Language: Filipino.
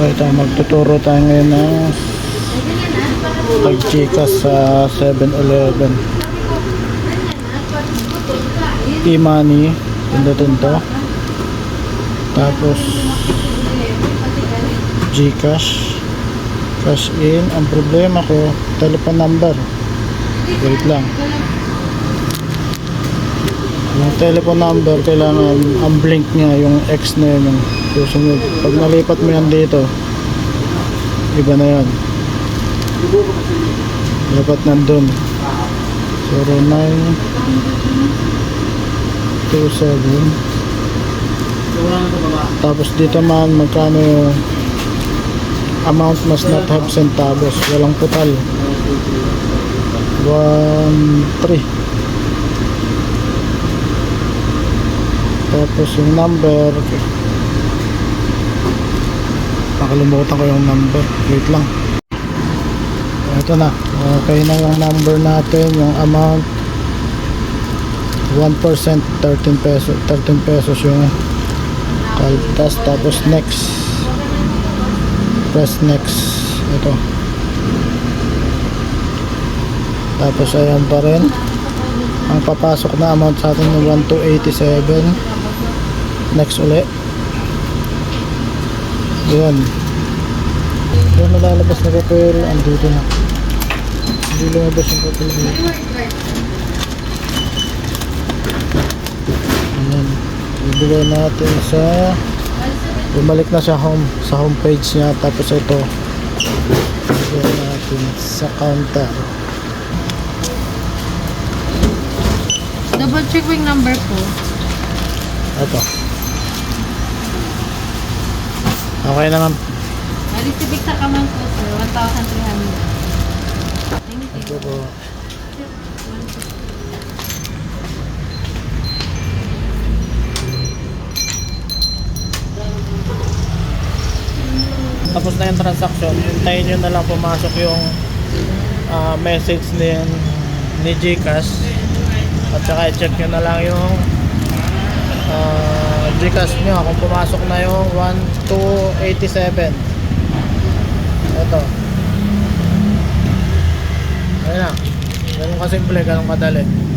So ito, magtuturo tayo ngayon ng pag-chika sa 7-Eleven. E-money, pindutin to. Tapos, Gcash. Cash in. Ang problema ko, telephone number. Wait lang. Yung telephone number, kailangan ang blink niya, yung X na yun, susunod. Pag nalipat mo yan dito, iba na yan. Dapat nandun. 0927 Tapos dito man, magkano amount must not have centavos. Walang putal. 1, 3. Tapos yung number Nakalimutan ko yung number. Wait lang. Ito na. Okay na yung number natin Yung amount. 1% 13 pesos 13 pesos yung kaltas. Tapos next. Press next. Ito tapos ayan pa rin. Ang papasok na amount sa atin yung 1287 next uli yun. Yung nalalabas na papel andito na. Hindi lumabas yung papel dito ayan. Ibigay natin sa bumalik na sa home sa home page niya. Tapos ito ibigay natin sa counter. Double check yung number ko. ito okay na ma'am Narisibik sa kaman ko, sir. 1,300. Thank you. ito po tapos na yung transaction hintayin nyo na lang pumasok yung ah, message ni, ni Gcash at saka i-check nyo na lang yung uh, Gcash nyo kung pumasok na yung 1287 ito. Ayun na. Ganun kasimple ganun kadali